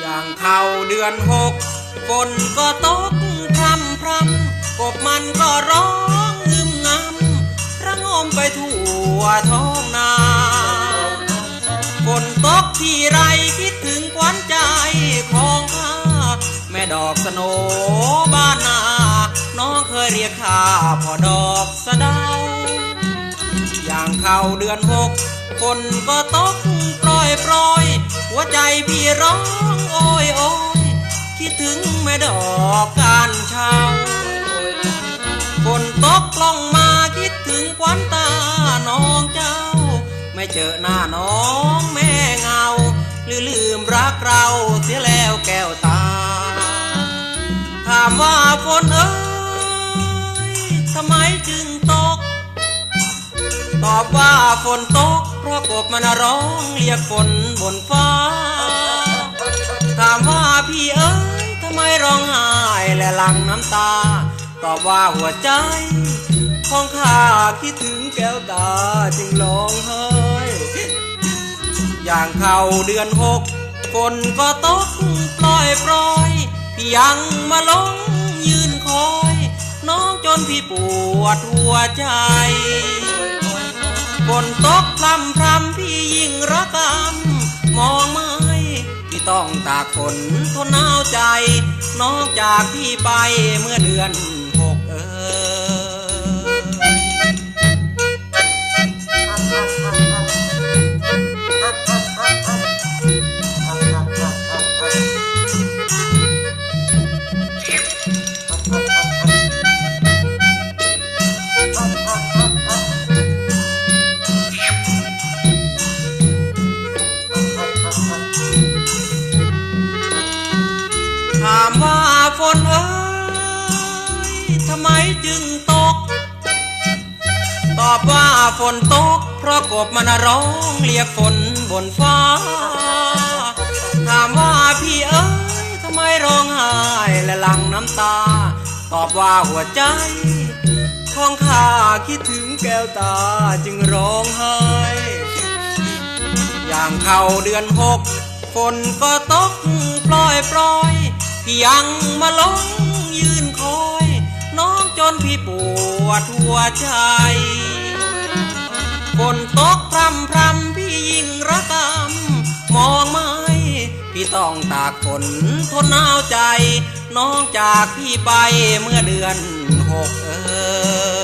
อย่างเข้าเดือนหกฝนก็ตกพรำพรำกบมันก็ร้องงึมงำระงมไปทั่วท้องนาฝนตกที่ไรคิดถึงขวัญใจของข้าแม่ดอกสโนบ้านนา น้องเคยเรียกข้าพ่อดอกสะเดา เข้าเดือนหกฝนก็ตกปล่อยปล่อย หัวใจพี่ร้องโอยโอยคิดถึงแม่ดอกการเช้าฝนตกลงมาคิดถึงควันตาน้องเจ้า ไม่เจอหน้าน้องแม่เงาหรือลืมรักเราเสียแล้วแก้วตา ถามว่าฝนเอ้ยทำไมจึงต ตอบว่าฝนตก เพราะกบมันร้องเรียกฝนบนฟ้า ถามว่าพี่เอ้ยทำไมร้องไห้และหลั่งน้ำตา ตอบว่าหัวใจ ของข้าคิดถึงแก้วตาจึงร้องไห้อย่างเข้าเดือนหกฝนก็ตกปล่อยปล่อยพี่ยังมาลงยืนคอย น้องจนพี่ปวดหัวใจ ฝนตกพรำพรำพี่ยิ่งระกำมองไม่พี่ต้องตากฝนทนหนาวใจน้องจากพี่ไปเมื่อเดือน จึงตก ตอบว่าฝนตก เพราะกบมันร้องเรียกฝนบนฟ้า ถามว่าพี่เอ้ยทำไมร้องไห้และหลั่งน้ำตา ตอบว่าหัวใจของข้าคิดถึงแก้วตาจึงร้องไห้อย่างเข้าเดือนหกฝนก็ตกปล่อยปล่อยพี่ยังมาลงยืนคอย พี่ปวดหัวใจฝนตกพรำพรำพี่ยิ่งระกำมองไม่ พี่ต้องตากฝนทนหนาวใจ น้องจากพี่ไปเมื่อเดือนหกเออ